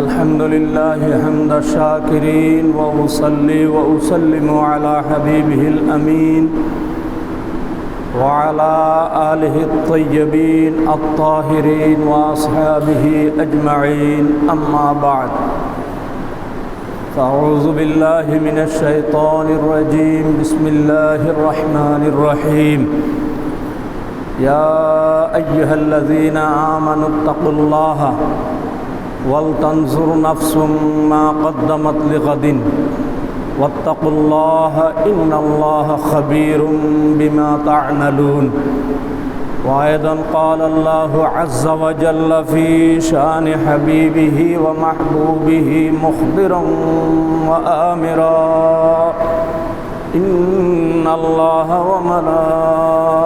الحمد لله حمد الشاكرين وأصلي وأسلم على حبيبه الأمين وعلى آله الطيبين الطاهرين وأصحابه أجمعين أما بعد. فأعوذ بالله من الشيطان الرجيم بسم الله الرحمن الرحيم. يا أيها الذين آمنوا اتقوا الله ولتنظر نفس ما قدمت لغد. واتقوا الله إن الله خبير بما تعملون. وأيضا قال الله عز وجل في شأن حبيبه ومحبوبه مخبرا وآمرا إن الله وملائكته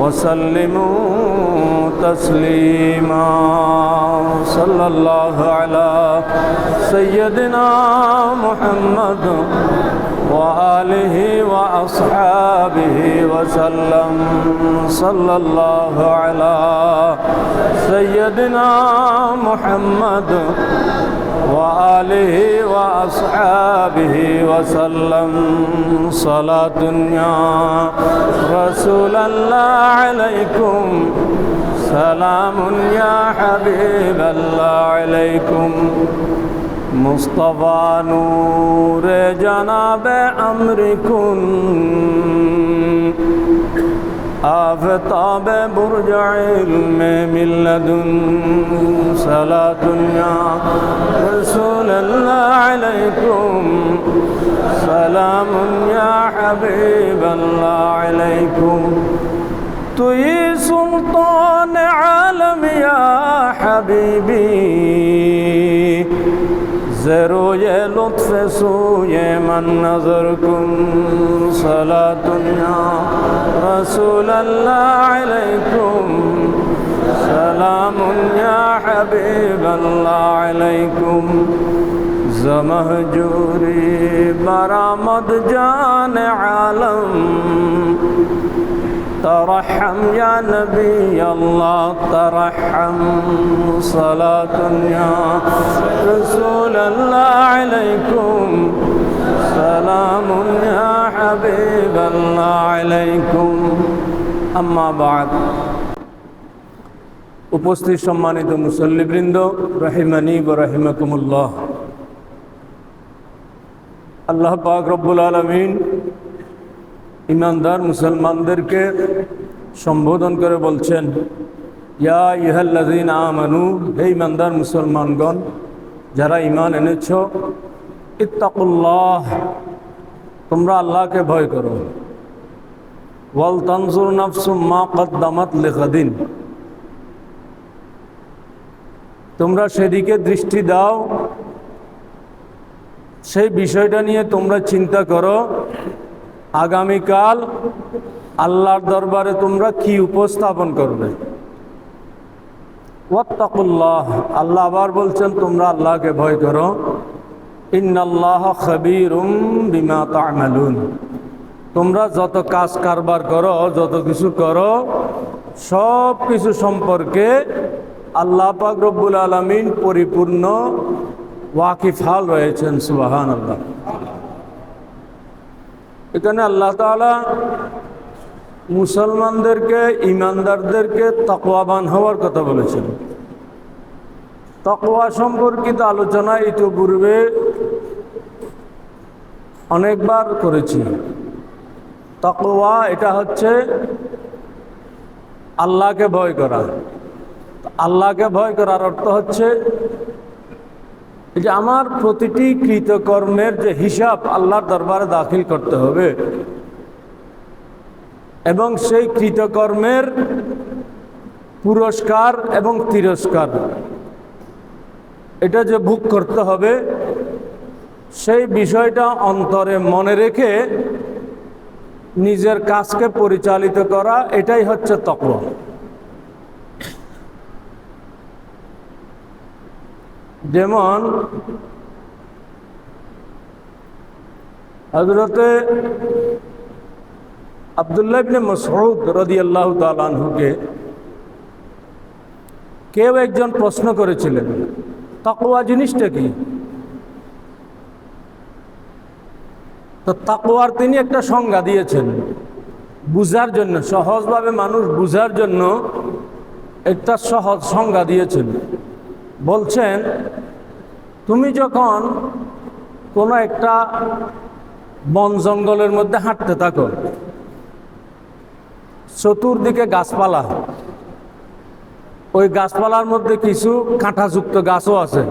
وسلموا تسليما. صلى الله على سيدنا محمد وآله وأصحابه وسلم. صلى الله على سيدنا محمد وآله وأصحابه وسلم صلاة يا رسول الله عليكم سلام يا حبيب الله عليكم مصطفى نور جناب أمركم آفتاب برج علم ملد صلاة يا رسول الله عليكم سلام يا حبيب الله عليكم تو یہ سلطان عالم یا حبیبی ز روی لطف سوی من نظر کن. صلاة دنیا رسول اللہ علیکم. سلام یا حبیب اللہ علیکم. زمہجوری برآمد جان عالم. ترحم يا نبي الله ترحم صلاة يا رسول الله عليكم سلام يا حبيب الله عليكم أما بعد উপস্থিত সম্মানিত মুসল্লিবৃন্দ রহিমানি ব রহিমাকুমুল্লাহ আল্লাহ পাক রব্বুল আলমিন ইমানদার মুসলমানদেরকে সম্বোধন করে বলছেন, ইয়া ইহাল্লাদিন আমানু, হে ইমানদার মুসলমানগণ, যারা ইমান এনেছ, ইত্তাকুল্লাহ, তোমরা আল্লাহকে ভয় করো। ওয়াল তানজুর নাফসুম মা কদ্দামাত লেখাদিন তোমরা সেদিকে দৃষ্টি দাও। সেই বিষয়টা নিয়ে তোমরা চিন্তা করো। আগামীকাল আল্লাহর দরবারে তোমরা কি উপস্থাপন করবে? ওয়াত্তাকুল্লাহ, আল্লাহ আবার বলছেন, তোমরা আল্লাহকে ভয় করো। তোমরা যত কাজ কারবার করো, যত কিছু করো সব কিছু সম্পর্কে আল্লাহ পাক রব্বুল আলমিন পরিপূর্ণ ওয়াকিফাল রয়েছেন সুবাহান আল্লাহ এখানে আল্লাহ তালা মুসলমানদেরকে ইমানদারদেরকে তকওয়াবান হওয়ার কথা বলেছেন। তকওয়া সম্পর্কিত আলোচনা ইতিপূর্বে অনেকবার করেছি। তকওয়া এটা হচ্ছে আল্লাহকে ভয় করা। আল্লাহকে ভয় করার অর্থ হচ্ছে যে আমার প্রতিটি কৃতকর্মের যে হিসাব আল্লাহর দরবারে দাখিল করতে হবে। এবং সেই কৃতকর্মের পুরস্কার এবং তিরস্কার, এটা যে ভোগ করতে হবে, সেই বিষয়টা অন্তরে মনে রেখে নিজের কাজকে পরিচালিত করা, এটাই হচ্ছে তকওয়া। যেমন হজরতে আবদুল্লাহ ইবনে মসউদ রদিয়াল্লাহু তাআলা আনহুকে কেউ একজন প্রশ্ন করেছিলেন, তাকওয়া জিনিসটা কি? তো তাকওয়ার তিনি একটা সংজ্ঞা দিয়েছেন, বুঝার জন্য, সহজভাবে মানুষ বুঝার জন্য একটা সহজ সংজ্ঞা দিয়েছেন। বলছেন, তুমি যখন কোনো একটা বন জঙ্গলের মধ্যে হাঁটতে থাকো, চতুর্দিকে গাছপালা, ওই গাছপালার মধ্যে কিছু কাঁটাযুক্ত গাছও আছে।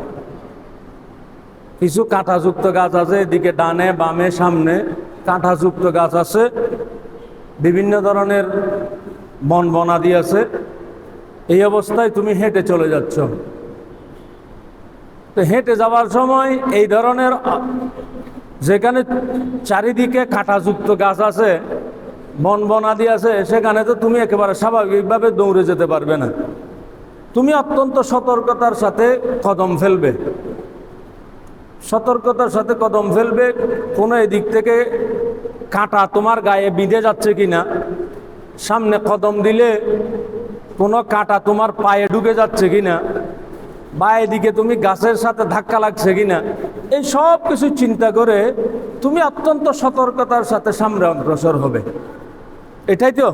কিছু কাঁটাযুক্ত গাছ আছে, এদিকে ডানে, বামে, সামনে কাঁটাযুক্ত গাছ আছে, বিভিন্ন ধরনের বন বনাদি আছে। এই অবস্থায় তুমি হেঁটে চলে যাচ্ছ। তো হেঁটে যাওয়ার সময় এই ধরনের, যেখানে চারিদিকে কাঁটাযুক্ত গাছ আছে, বন বনাদি আছে, সেখানে তো তুমি একেবারে স্বাভাবিকভাবে দৌড়ে যেতে পারবে না। তুমি অত্যন্ত সতর্কতার সাথে কদম ফেলবে। সতর্কতার সাথে কদম ফেলবে, কোনো এদিক থেকে কাঁটা তোমার গায়ে বিঁধে যাচ্ছে কিনা, সামনে কদম দিলে কোনো কাঁটা তোমার পায়ে ঢুকে যাচ্ছে কিনা বা এদিকে তুমি গাছের সাথে ধাক্কা লাগছে কিনা, এই সব কিছু চিন্তা করে তুমি অত্যন্ত সতর্কতার সাথে সামনে অগ্রসর হবে। এটাই তো?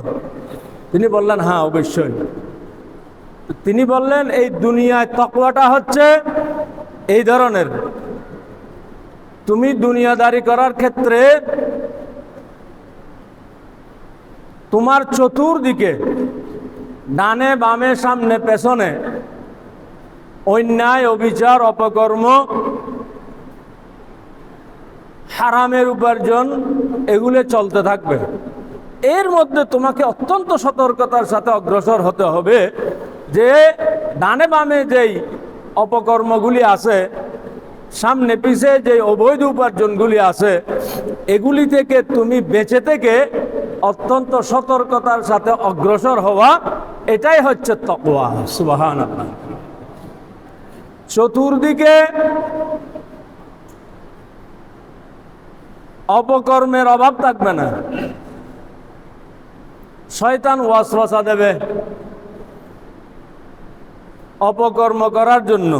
তিনি বললেন হ্যাঁ অবশ্যই। তিনি বললেন, এই দুনিয়ায় তকওয়াটা হচ্ছে এই ধরনের। তুমি দুনিয়াদারি করার ক্ষেত্রে তোমার চতুর্দিকে ডানে বামে সামনে পেছনে অন্যায়, অবিচার, অপকর্ম, হারামের উপার্জন, এগুলো চলতে থাকবে। এর মধ্যে তোমাকে অত্যন্ত সতর্কতার সাথে অগ্রসর হতে হবে যে ডানে বামে যেই অপকর্মগুলি আছে, সামনে পিছে যে অবৈধ উপার্জনগুলি আছে, এগুলি থেকে তুমি বেঁচে থেকে অত্যন্ত সতর্কতার সাথে অগ্রসর হওয়া, এটাই হচ্ছে তকওয়া সুবাহান চতুর্দিকে অপকর্মের অভাব থাকবে না। শয়তান ওয়াসওয়াসা দেবে অপকর্ম করার জন্য,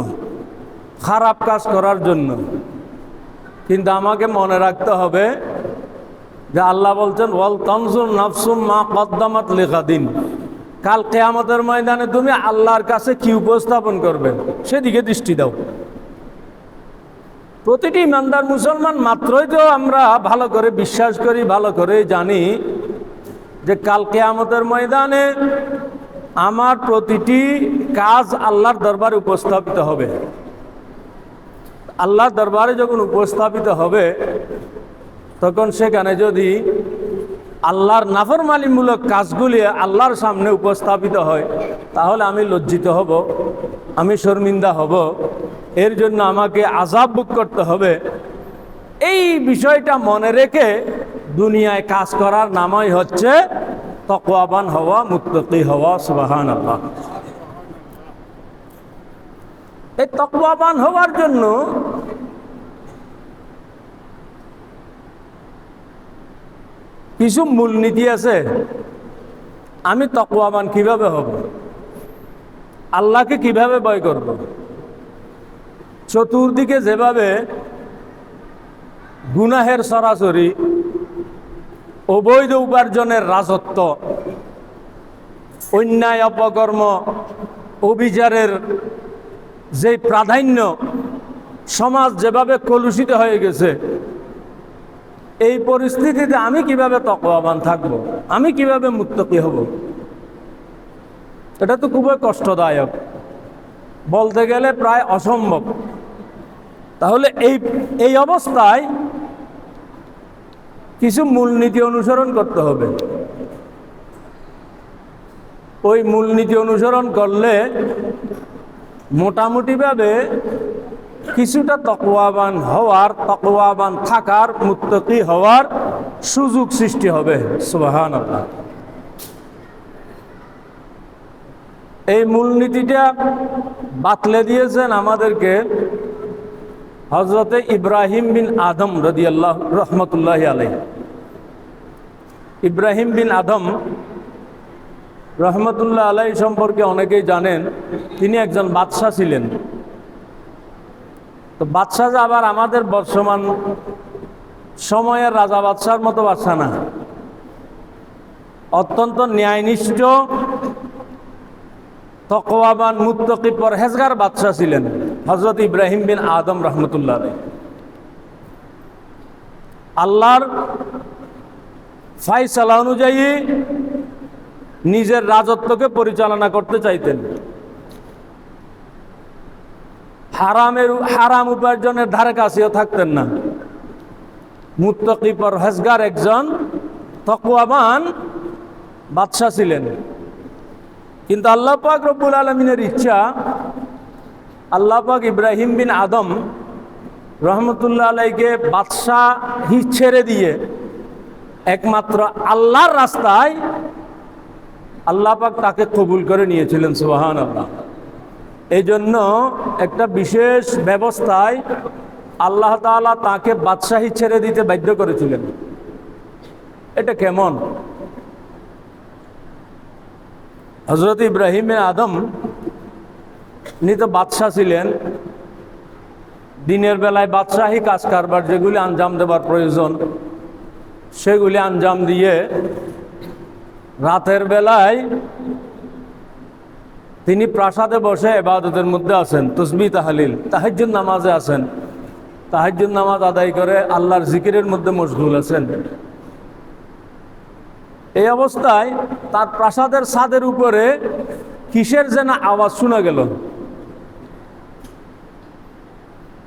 খারাপ কাজ করার জন্য। কিন্তু আমাকে মনে রাখতে হবে যে আল্লাহ বলছেন, ওয়াল তনসুর নফসুম মা কদ্দামাত লেখা দিন কাল কেয়ামতের ময়দানে তুমি আল্লাহর কাছে কি উপস্থাপন করবে? সেদিকে দৃষ্টি দাও। প্রতিটি ইমানদার মুসলমান মাত্রই তো আমরা ভালো করে বিশ্বাস করি, ভালো করে জানি যে কাল কেয়ামতের ময়দানে আমার প্রতিটি কাজ আল্লাহর দরবারে উপস্থাপিত হবে। আল্লাহর দরবারে যখন উপস্থাপিত হবে, তখন সেখানে যদি আল্লাহর নাফরমালিমূলক কাজগুলি আল্লাহর সামনে উপস্থাপিত হয়, তাহলে আমি লজ্জিত হব, আমি শর্মিন্দা হব। এর জন্য আমাকে আজাব বুক করতে হবে। এই বিষয়টা মনে রেখে দুনিয়ায় কাজ করার নামই হচ্ছে তকওয়াবান হওয়া, মুত্তকি হওয়া সুবাহান আল্লাহ এই তকওয়াবান হওয়ার জন্য কিছু মূলনীতি আছে। আমি তকওয়াবান কীভাবে হব? আল্লাহকে কীভাবে ভয় করব? চতুর্দিকে যেভাবে গুনাহের সরাসরি, অবৈধ উপার্জনের রাজত্ব, অন্যায় অপকর্ম, অবিচারের যে প্রাধান্য সমাজ যেভাবে কলুষিত হয়ে গেছে এই পরিস্থিতিতে আমি কীভাবে তকওয়াবান থাকব? আমি কীভাবে মুক্তকি হব? এটা তো খুবই কষ্টদায়ক। বলতে গেলে প্রায় অসম্ভব। তাহলে এই এই অবস্থায় কিছু মূলনীতি অনুসরণ করতে হবে। ওই মূলনীতি অনুসরণ করলে মোটামুটিভাবে কিছুটা তকওয়াবান হওয়ার, তকওয়াবান থাকার, মুত্তকি হওয়ার সুযোগ সৃষ্টি হবে সুবাহান এই মূলনীতিটা বাতলে দিয়েছেন আমাদেরকে হজরতে ইব্রাহিম বিন আদম রদি আল্লাহ রহমতুল্লাহ আলাই ইব্রাহিম বিন আদম রহমতুল্লাহ আলাই সম্পর্কে অনেকেই জানেন, তিনি একজন বাদশাহ ছিলেন। তো বাদশাহ আবার আমাদের বর্তমান সময়ের রাজা বাদশার মতো বাদশাহ না। অত্যন্ত ন্যায়নিষ্ঠ, তকওয়াবান, মুত্তকি, পরহেজগার বাদশাহ ছিলেন হজরত ইব্রাহিম বিন আদম রহমতুল্লাহ আল্লাহর ফাইসালা অনুযায়ী নিজের রাজত্বকে পরিচালনা করতে চাইতেন। হারামের হারাম উপার্জনের ধারে কাছেও থাকতেন না। মুত্তকি পরহেজগার একজন তকওয়াবান বাদশাহ ছিলেন। কিন্তু আল্লাহ পাক রব্বুল আলমিনের ইচ্ছা, আল্লাহ পাক ইব্রাহিম বিন আদম রহমতুল্লাহ আলাইকে বাদশাহি ছেড়ে দিয়ে একমাত্র আল্লাহর রাস্তায় আল্লাহ পাক তাকে কবুল করে নিয়েছিলেন সুবাহান আল্লাহ এই জন্য একটা বিশেষ ব্যবস্থায় আল্লাহ তাআলা তাকে বাদশাহী ছেড়ে দিতে বাধ্য করেছিলেন। এটা কেমন? হজরত ইব্রাহিম আদম উনি তো বাদশাহ ছিলেন। দিনের বেলায় বাদশাহী কাজ কারবার যেগুলি আঞ্জাম দেবার প্রয়োজন, সেগুলি আঞ্জাম দিয়ে রাতের বেলায় তিনি প্রাসাদে বসে এবাদতের মধ্যে আছেন, তসবি তাহালিল, তাহাজ্জুদ নামাজে আছেন। তাহাজ্জুদ নামাজ আদায় করে আল্লাহর জিকিরের মধ্যে মশগুল আছেন। এই অবস্থায় তার প্রাসাদের ছাদের উপরে কিসের যেন আওয়াজ শোনা গেল?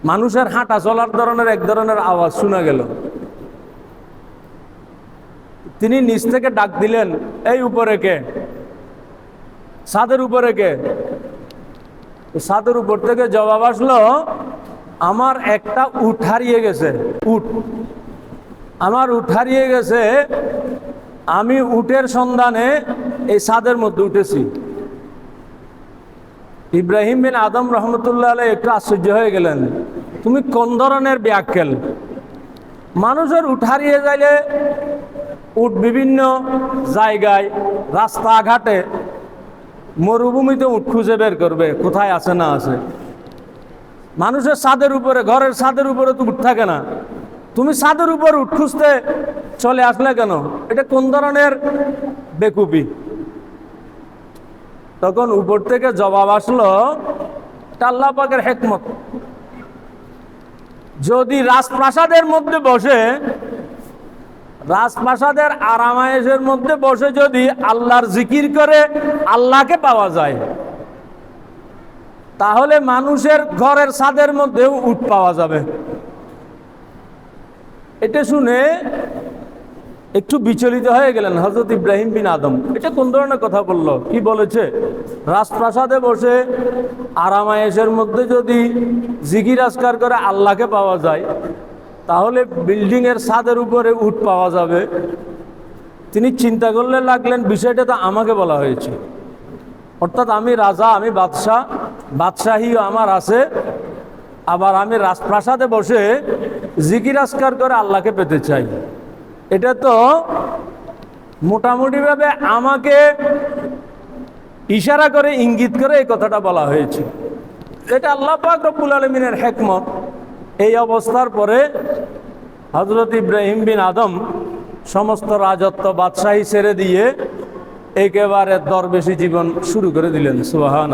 মানুষের হাঁটা চলার ধরনের এক ধরনের আওয়াজ শোনা গেল। তিনি নিচ থেকে ডাক দিলেন, এই উপরে কে? ছাদের উপরে কে? ছাদের উপর থেকে জবাব আসলো, আমার একটা উঠ হারিয়ে গেছে উঠ আমার উঠ হারিয়ে গেছে, আমি উটের সন্ধানে এই ছাদের মধ্যে উঠেছি। ইব্রাহিম বিন আদম রহমতুল্লাহ আলাই একটু আশ্চর্য হয়ে গেলেন, তুমি কোন ধরনের ব্যাখ্যাল মানুষের উঠ হারিয়ে যাইলে উট বিভিন্ন জায়গায়, রাস্তাঘাটে মরুভূমিতে উঠ খুঁজে বের করবে, কোথায় আছে না আছে। মানুষের ছাদের উপরে, ঘরের ছাদের উপরে তো উঠ থাকে না। তুমি ছাদের উপর উঠ খুঁজতে চলে আসলে কেন? এটা কোন ধরনের বেকুপি তখন উপর থেকে জবাব আসলো, এটা আল্লাহ পাকের হেকমত। যদি রাজপ্রাসাদের মধ্যে বসে রাজপ্রাসাদের আরামায়েশের মধ্যে বসে যদি আল্লাহর জিকির করে, আল্লাহকে পাওয়া যায়। তাহলে মানুষের ঘরের ছাদের মধ্যেও উঠ পাওয়া যাবে। এটা শুনে একটু বিচলিত হয়ে গেলেন হজরত ইব্রাহিম বিন আদম। এটা কোন ধরনের কথা বলল? কি বলেছে? রাজপ্রাসাদে বসে আরামায়েশের মধ্যে যদি জিগির আজকার করে আল্লাহকে পাওয়া যায় তাহলে বিল্ডিংয়ের ছাদের উপরে উঠ পাওয়া যাবে। তিনি চিন্তা করলে লাগলেন, বিষয়টা তো আমাকে বলা হয়েছে। অর্থাৎ আমি রাজা, আমি বাদশাহ বাদশাহীও আমার আছে। আবার আমি রাজপ্রাসাদে বসে জিকির আসকার করে আল্লাহকে পেতে চাই। এটা তো মোটামুটিভাবে আমাকে ইশারা করে, ইঙ্গিত করে এই কথাটা বলা হয়েছে। এটা আল্লাহ পাক রব্বুল আলমিনের হেকমত। এই অবস্থার পরে হজরত ইব্রাহিম বিন আদম সমস্ত রাজত্ব বাদশাহী ছেড়ে দিয়ে একেবারে দরবেশি জীবন শুরু করে দিলেন সুবাহান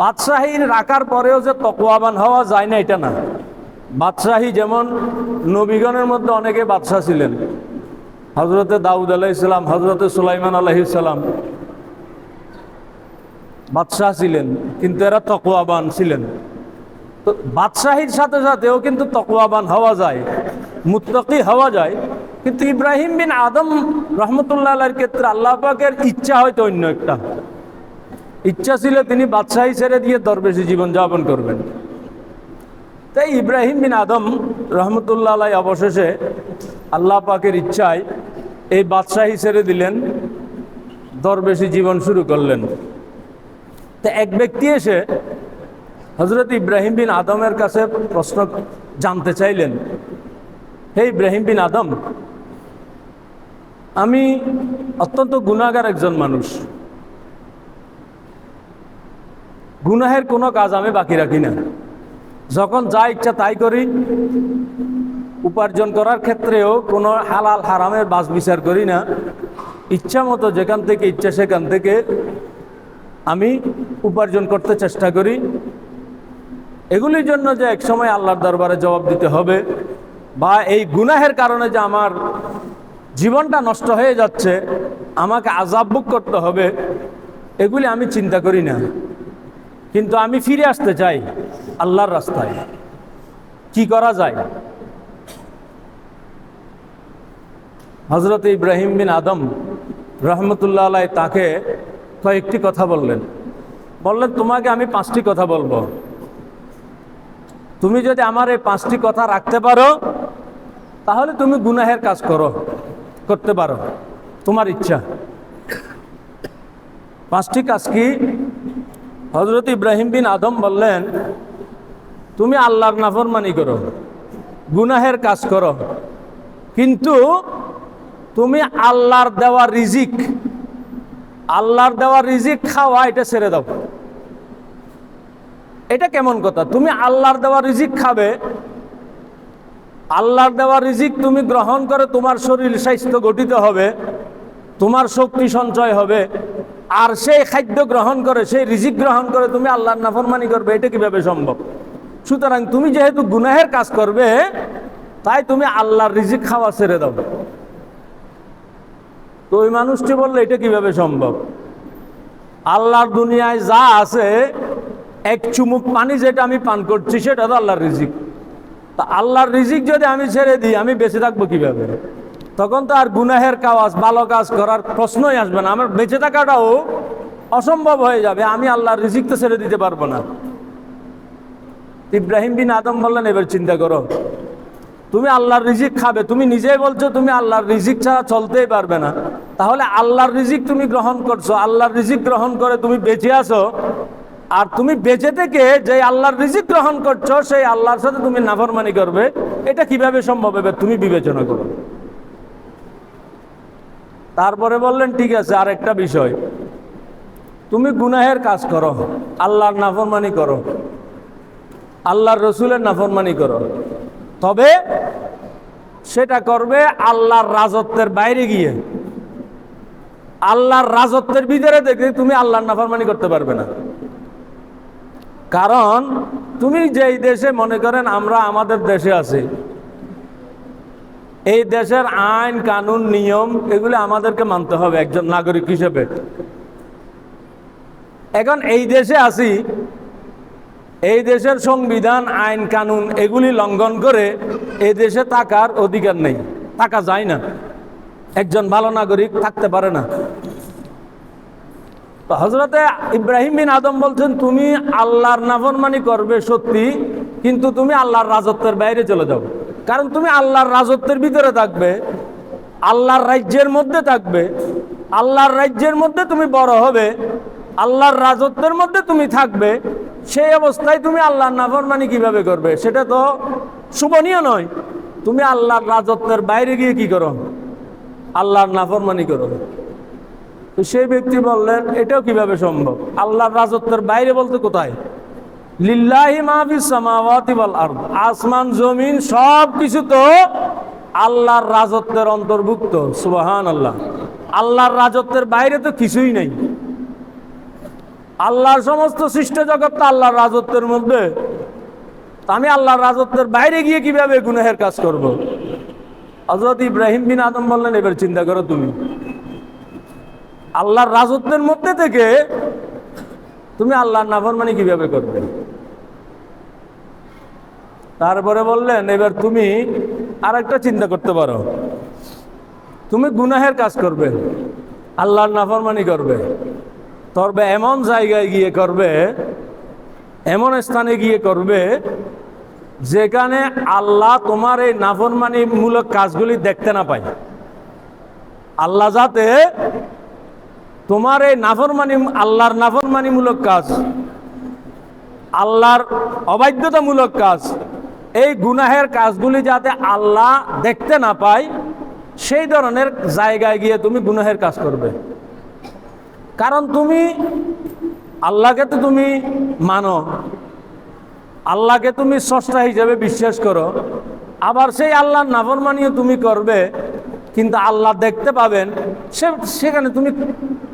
বাদশাহী রাখার পরেও যে তকওয়াবান হওয়া যায় না, এটা না। বাদশাহী যেমন নবীগণের মধ্যে অনেকে বাদশাহ ছিলেন। হজরতে দাউদ আলাইসালাম হজরতে সুলাইমান আলাইসালাম বাদশাহ ছিলেন, কিন্তু এরা তকওয়াবান ছিলেন। তো বাদশাহীর সাথে সাথেও কিন্তু তকওয়াবান হওয়া যায়, মুত্তকি হওয়া যায়। কিন্তু ইব্রাহিম বিন আদম রহমতুল্লাহ ক্ষেত্রে আল্লাহ পাকের ইচ্ছা হয়তো অন্য একটা। ইচ্ছা ছিল তিনি বাদশাহী ছেড়ে দিয়ে দরবেশী জীবন যাপন করবেন। তাই ইব্রাহিম বিন আদম রহমতুল্লাহ আলাই অবশেষে আল্লাহ পাকের ইচ্ছায় এই বাদশাহী ছেড়ে দিলেন, দরবেশী জীবন শুরু করলেন। তা এক ব্যক্তি এসে হজরত ইব্রাহিম বিন আদমের কাছে প্রশ্ন জানতে চাইলেন, হে ইব্রাহিম বিন আদম, আমি অত্যন্ত গুণাগার একজন মানুষ। গুনাহের কোনো কাজ আমি বাকি রাখি না। যখন যা ইচ্ছা তাই করি। উপার্জন করার ক্ষেত্রেও কোনো হালাল হারামের বাস বিচার করি না। ইচ্ছা মতো যেখান থেকে ইচ্ছা সেখান থেকে আমি উপার্জন করতে চেষ্টা করি। এগুলির জন্য যে একসময় আল্লাহর দরবারে জবাব দিতে হবে বা এই গুনাহের কারণে যে আমার জীবনটা নষ্ট হয়ে যাচ্ছে, আমাকে আজাব বুক করতে হবে, এগুলি আমি চিন্তা করি না। কিন্তু আমি ফিরে আসতে চাই আল্লাহর রাস্তায়। কি করা যায়? হজরত ইব্রাহিম বিন আদম রহমতুল্লাহ আলাই তাকে কয়েকটি কথা বললেন। বললেন, তোমাকে আমি পাঁচটি কথা বলব। তুমি যদি আমার এই পাঁচটি কথা রাখতে পারো, তাহলে তুমি গুনাহের কাজ করো, করতে পারো। তোমার ইচ্ছা। পাঁচটি কাজ কি? হজরত ইব্রাহিম বিন আদম বললেন, তুমি আল্লাহর নাফরমানি করো, গুনাহের কাজ করো। কিন্তু তুমি আল্লাহর দেওয়া রিজিক, আল্লাহর দেওয়া রিজিক খাওয়া এটা ছেড়ে দাও। এটা কেমন কথা? তুমি আল্লাহর দেওয়া রিজিক খাবে। আল্লাহর দেওয়া রিজিক তুমি গ্রহণ করে তোমার শরীর স্বাস্থ্য গঠিত হবে, তোমার শক্তি সঞ্চয় হবে, আর সেই খাদ্য গ্রহণ করে, সেই রিজিক গ্রহণ করে তুমি আল্লাহর নাফরমানি করবে, এটা কীভাবে সম্ভব? সুতরাং তুমি যেহেতু গুনাহের কাজ করবে, তাই তুমি আল্লাহর রিজিক খাওয়া ছেড়ে দাও। তো ওই মানুষটি বললে, এটা কীভাবে সম্ভব? আল্লাহর দুনিয়ায় যা আছে এক চুমুক পানি যেটা আমি পান করছি, সেটা তো আল্লাহর রিজিক। তা আল্লাহর রিজিক যদি আমি ছেড়ে দিই, আমি বেঁচে থাকব কীভাবে? তখন তো আর গুনাহের কাজ ভালো কাজ করার প্রশ্নই আসবে না। আমার বেঁচে থাকাটাও অসম্ভব হয়ে যাবে। আমি আল্লাহর রিজিক তো ছেড়ে দিতে পারব না। ইব্রাহিম বিন আদম বললেন, এবার চিন্তা করো। তুমি আল্লাহর রিজিক খাবে। তুমি নিজেই বলছো, তুমি আল্লাহর রিজিক ছাড়া চলতেই পারবে না। তাহলে আল্লাহর রিজিক তুমি গ্রহণ করছ। আল্লাহর রিজিক গ্রহণ করে তুমি বেঁচে আছো। আর তুমি বেঁচে থেকে যে আল্লাহর রিজিক গ্রহণ করছ, সেই আল্লাহর সাথে তুমি নাফরমানি করবে। এটা কীভাবে সম্ভব হবে? তুমি বিবেচনা করো। তারপরে বললেন, ঠিক আছে আর একটা বিষয়। তুমি গুনাহের কাজ করো, আল্লাহর নাফরমানি করো, আল্লাহর রসুলের নাফরমানি করো। তবে সেটা করবে আল্লাহর রাজত্বের বাইরে গিয়ে। আল্লাহর রাজত্বের ভিতরে দেখে তুমি আল্লাহর নাফরমানি করতে পারবে না। কারণ তুমি যেই দেশে মনে করেন আমরা আমাদের দেশে আছি, এই দেশের আইন, কানুন, নিয়ম, এগুলো আমাদেরকে মানতে হবে একজন নাগরিক হিসেবে। এখন এই দেশে আছি, এই দেশের সংবিধান, আইন, কানুন, এগুলি লঙ্ঘন করে এই দেশে থাকার অধিকার নেই, থাকা যায় না। একজন ভালো নাগরিক থাকতে পারে না। তো হজরতে ইব্রাহিম বিন আদম বলছেন, তুমি আল্লাহর নাফরমানি করবে সত্যি, কিন্তু তুমি আল্লাহর রাজত্বের বাইরে চলে যাও। কারণ তুমি আল্লাহর রাজত্বের ভিতরে থাকবে, আল্লাহর রাজ্যের মধ্যে থাকবে, আল্লাহর রাজ্যের মধ্যে তুমি বড় হবে, আল্লাহর রাজত্বের মধ্যে তুমি থাকবে, সেই অবস্থায় তুমি আল্লাহর নাফরমানি কীভাবে করবে? সেটা তো শুভনীয় নয়। তুমি আল্লাহর রাজত্বের বাইরে গিয়ে কি করো? আল্লাহর নাফরমানি করো। তো সেই ব্যক্তি বললেন, এটাও কীভাবে সম্ভব? আল্লাহর রাজত্বের বাইরে বলতে কোথায়? লিল্লাহি আরদ। আসমান, জমিন, সব কিছু তো আল্লাহর রাজত্বের অন্তর্ভুক্ত। সুবাহান আল্লাহ আল্লাহর রাজত্বের বাইরে তো কিছুই নেই। আল্লাহর সমস্ত সৃষ্ট জগৎ তো আল্লাহর রাজত্বের মধ্যে। আমি আল্লাহর রাজত্বের বাইরে গিয়ে কীভাবে গুনাহের কাজ করব। হজরত ইব্রাহিম বিন আদম বললেন, এবার চিন্তা করো তুমি। আল্লাহর রাজত্বের মধ্যে থেকে তুমি আল্লাহর নাফরমানি কীভাবে করবে? তারপরে বললেন, এবার তুমি আর একটা চিন্তা করতে পারো। তুমি গুনাহের কাজ করবে, আল্লাহর নাফরমানি করবে। তবে এমন জায়গায় গিয়ে করবে, এমন স্থানে গিয়ে করবে, যেখানে আল্লাহ তোমার এই নাফরমানি মূলক কাজগুলি দেখতে না পায়। আল্লাহ যাতে তোমার এই নাফরমানি, আল্লাহর নাফরমানিমূলক কাজ, আল্লাহর অবাধ্যতামূলক কাজ, এই গুনাহের কাজগুলি যাতে আল্লাহ দেখতে না পায়, সেই ধরনের জায়গায় গিয়ে তুমি গুনাহের কাজ করবে। কারণ তুমি আল্লাহকে তো তুমি মানো, আল্লাহকে তুমি স্রষ্টা হিসেবে বিশ্বাস করো, আবার সেই আল্লাহর নাফরমানিও তুমি করবে কিন্তু আল্লাহ দেখতে পাবেন, সে, সেখানে তুমি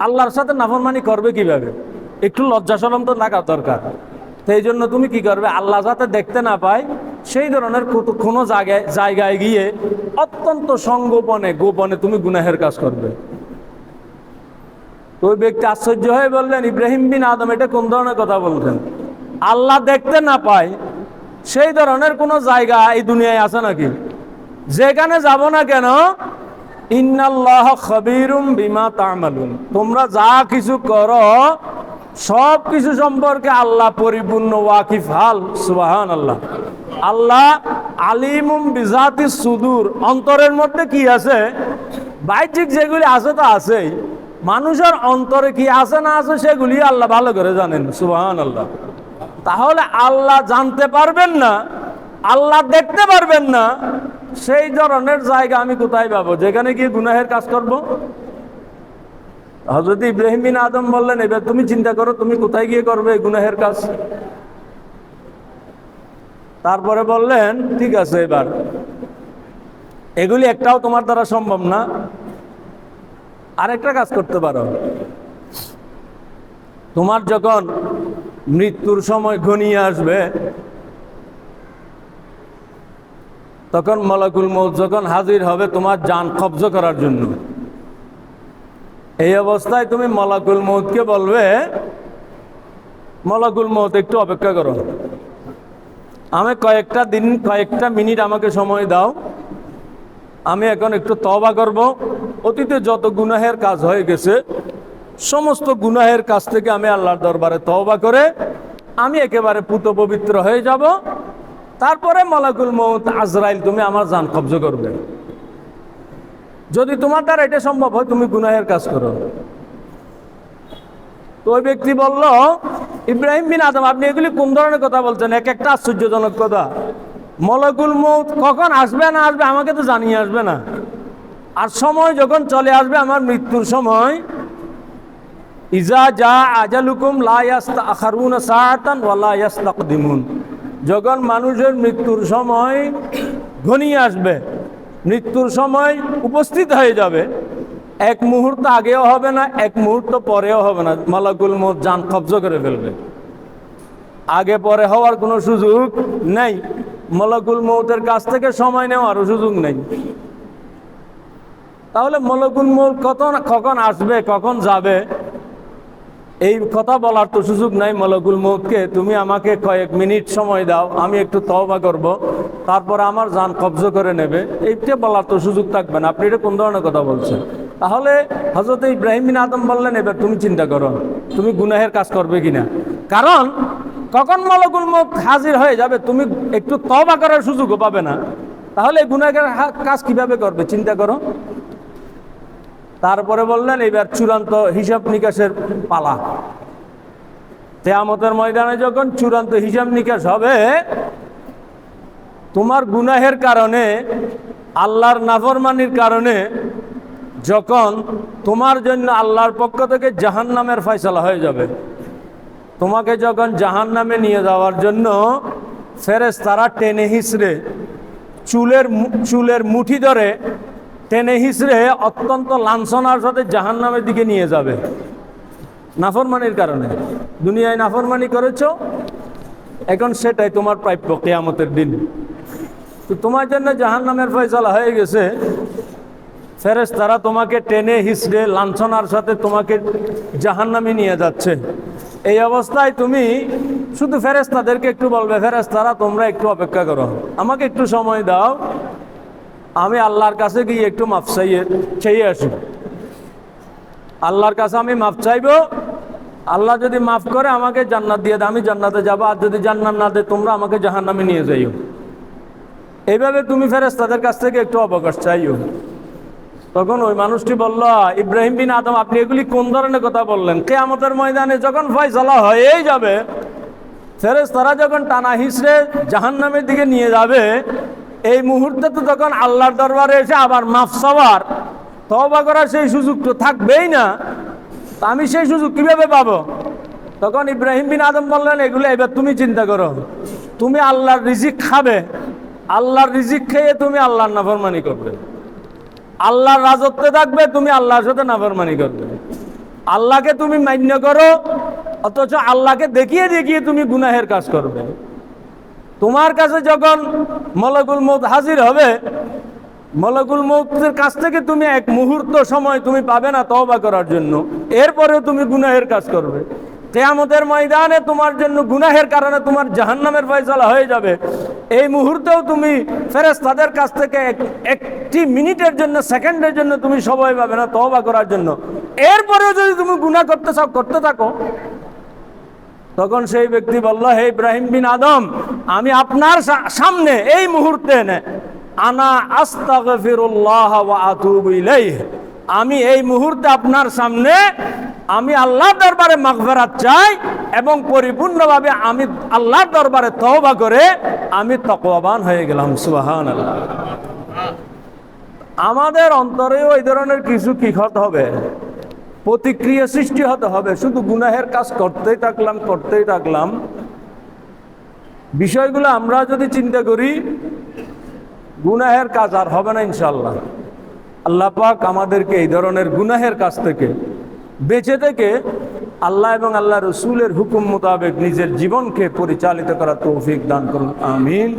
আল্লাহর সাথে নাফরমানি করবে কীভাবে? একটু লজ্জা শরম তো লাগা দরকার। সেই জন্য তুমি কি করবে? আল্লাহ যাতে দেখতে না পায়, সেই ধরনের কোনো জায়গায় জায়গায় গিয়ে অত্যন্ত সংগোপনে, গোপনে তুমি গুনাহের কাজ করবে। তো ওই ব্যক্তি আশ্চর্য হয়ে বললেন, ইব্রাহিম বিন আদম, এটা কোন ধরনের কথা বলছেন? আল্লাহ দেখতে না পায়, সেই ধরনের কোনো জায়গা এই দুনিয়ায় আছে নাকি? যেখানে যাব না কেন ইন্নাল্লাহ খবিরুম বিমা তামালুন। তোমরা যা কিছু করো, সব কিছু সম্পর্কে আল্লাহ পরিপূর্ণ ওয়াকিফ, হাল সুবাহান আল্লাহ আল্লাহ আলিমুম বিজাতি সুদূর। অন্তরের মধ্যে কি আছে? বাহ্যিক যেগুলি আছে তো আছেই। মানুষের অন্তরে কি আছে না আছে সেগুলি আল্লাহ ভালো করে জানেন সুবাহান আল্লাহ তাহলে আল্লাহ জানতে পারবেন না, আল্লাহ দেখতে পারবেন না সেই ধরনের জায়গা আমি কোথায় পাবো? যেখানে গিয়ে গুনাহের কাজ করব? হজরত ইব্রাহিম বিন আদম বললেন, এবার তুমি চিন্তা করো, তুমি কোথায় গিয়ে করবে গুনাহের কাজ? তারপরে বললেন, ঠিক আছে এবার। এগুলি একটাও তোমার দ্বারা সম্ভব না। আরেকটা কাজ করতে পারো। তোমার যখন মৃত্যুর সময় ঘনিয়ে আসবে তখন মলাকুল মৌত যখন হাজির হবে তোমার যান কবজ করার জন্য। এই অবস্থায় তুমি মলাকুল মৌতকে বলবে, মলাকুল মৌত একটু অপেক্ষা করো। আমি কয়েকটা দিন, কয়েকটা মিনিট আমাকে সময় দাও। আমি এখন একটু তবা করব। অতীতে যত গুনাহের কাজ হয়ে গেছে, সমস্ত গুনাহের কাজ থেকে আমি আল্লাহর দরবারে তবা করে, আমি একেবারে পুত পবিত্র হয়ে যাব। তারপরে মালাকুল মৌত আজরাইল, তুমি আমার জান কবজ করবে। যদি তোমার দ্বারা এটা সম্ভব হয়, তুমি গুনাহের কাজ করো। তো ওই ব্যক্তি বলল, ইব্রাহিম বিন আদম, আপনি এগুলি কোন ধরনের কথা বলছেন? এক একটা আশ্চর্যজনক কথা। মলাকুল মৌত কখন আসবে না আসবে আমাকে তো জানিয়ে আসবে না। আর সময় যখন চলে আসবে, আমার মৃত্যুর সময়, ইজা যা আজালুকুম লায়াস্তা আখারুন সাহাতান ওয়ালা ইয়াস্তাকদিমুন। যখন মানুষের মৃত্যুর সময় ঘনিয়ে আসবে, মৃত্যুর সময় উপস্থিত হয়ে যাবে, এক মুহূর্ত আগেও হবে না, এক মুহূর্ত পরেও হবে না। মালাকুল মত যান কবজ করে ফেলবে। আগে পরে হওয়ার কোনো সুযোগ নেই। মলাকুল মৌতের কাছ থেকে সময় নেওয়ারও সুযোগ নেই। তাহলে মলকুল মৌত কত কখন আসবে, কখন যাবে? এই কথা বলার তো সুযোগ নাই মলকুল মৌতকে তুমি আমাকে কয়েক মিনিট সময় দাও, আমি একটু তওবা করব, তারপর আমার যান কবজ করে নেবে। এইটা বলার তো সুযোগ থাকবে না। আপনি এটা কোন ধরনের কথা বলছেন? তাহলে হজরত ইব্রাহিম বিন আদম বললেন, এবার তুমি চিন্তা করো, তুমি গুনাহের কাজ করবে কিনা? কারণ কখন মলকুল মুখ হাজির হয়ে যাবে, তুমি একটু তওবা করার সুযোগও পাবে না। তাহলে গুনাহের কাজ কীভাবে করবে, চিন্তা করো। তারপরে বললেন এবার চূড়ান্ত হিসাব নিকাশের পালা। তেয়ামতের ময়দানে যখন চূড়ান্ত হিসাব নিকাশ হবে, তোমার গুনাহের কারণে, আল্লাহর নাফরমানির কারণে, যখন তোমার জন্য আল্লাহর পক্ষ থেকে জাহান নামের ফয়সলা হয়ে যাবে, তোমাকে যখন জাহান নামে নিয়ে যাওয়ার জন্য ফেরেস তারা টেনে হিসড়ে চুলের চুলের মুঠি ধরে টেনে হিসড়ে অত্যন্ত লাঞ্ছনার সাথে জাহান নামের দিকে নিয়ে যাবে। নাফরমানির কারণে। দুনিয়ায় নাফরমানি করেছ? এখন সেটাই তোমার প্রাপ্য কেয়ামতের দিন। তো তোমার জন্য জাহান নামের ফয়সলা হয়ে গেছে। ফেরেস তারা তোমাকে টেনে হিসড়ে লাঞ্ছনার সাথে তোমাকে জাহান্নামে নিয়ে যাচ্ছে। এই অবস্থায় তুমি শুধু ফেরেস্তাদেরকে একটু বলবে ফেরেস্তারা তোমরা একটু অপেক্ষা করো। আমাকে একটু সময় দাও। আমি আল্লাহর কাছে গিয়ে একটু মাফ চাইয়ে চেয়ে আসি। আল্লাহর কাছে আমি মাফ চাইব। আল্লাহ যদি মাফ করে আমাকে জান্নাত দিয়ে দেয়, আমি জান্নাতে যাব। আর যদি জান্নাত না দেয়, তোমরা আমাকে জাহান্নামে নিয়ে যাইও। এইভাবে তুমি ফেরেস তাদের কাছ থেকে একটু অবকাশ চাইও। তখন ওই মানুষটি বলল, ইব্রাহিম বিন আদম, আপনি এগুলি কোন ধরনের কথা বললেন? কেয়ামতের ময়দানে যখন ফয়সালা হয়েই যাবে ফেরেস তারা যখন টানা হিসড়ে জাহান্নামের দিকে নিয়ে যাবে এই মুহূর্তে তো তখন আল্লাহর দরবারে এসে আবার মাফ চাওয়ার তবা করার সেই সুযোগ তো থাকবেই না। তা আমি সেই সুযোগ কীভাবে পাবো? তখন ইব্রাহিম বিন আদম বললেন, এগুলো এবার তুমি চিন্তা করো। তুমি আল্লাহর রিজিক খাবে। আল্লাহর রিজিক খেয়ে তুমি আল্লাহর নাফরমানি করবে। আল্লাহর রাজত্বে থাকবে, তুমি আল্লাহর সাথে নাফরমানি করবে। আল্লাহকে তুমি মান্য করো, অথচ আল্লাহকে দেখিয়ে দেখিয়ে তুমি গুনাহের কাজ করবে। তোমার কাছে যখন মলকুল মুখ হাজির হবে, মলকুল মুখের কাছ থেকে তুমি এক মুহূর্ত সময় তুমি পাবে না তওবা করার জন্য। এরপরেও তুমি গুনাহের কাজ করবে। কেয়ামতের ময়দানে তোমার জন্য গুনাহের কারণে তোমার জাহান্নামের ফয়সালা হয়ে যাবে। এই মুহূর্তেও তুমি ফেরেস তাদের কাছ থেকে এক- একটি মিনিটের জন্য, সেকেন্ডের জন্য তুমি সবাই পাবে না তবা করার জন্য। এরপরেও যদি তুমি গুনাহ করতে চাও, করতে থাকো। তখন সেই ব্যক্তি বলল, হে ইব্রাহিম বিন আদম, আমি আপনার সামনে এই মুহূর্তে আনা আস্তাগফিরুল্লাহ আমি এই মুহূর্তে আপনার সামনে, আমি আল্লাহ দরবারে মাগফিরাত চাই এবং পরিপূর্ণভাবে আমি আল্লাহর দরবারে তওবা করে আমি তকওয়াবান হয়ে গেলাম, সুবহানাল্লাহ। আমাদের অন্তরেও এই ধরনের কিছু কি হবে? প্রতিক্রিয়া সৃষ্টি হতে হবে। শুধু গুনাহের কাজ করতেই থাকলাম করতেই থাকলাম। বিষয়গুলো আমরা যদি চিন্তা করি, গুনাহের কাজ আর হবে না ইনশাল্লাহ আল্লাহ পাক আমাদেরকে এই ধরনের গুনাহের কাছ থেকে বেঁচে থেকে আল্লাহ এবং আল্লাহ রসুলের হুকুম মোতাবেক নিজের জীবনকে পরিচালিত করার তৌফিক দান করুন। আমিন।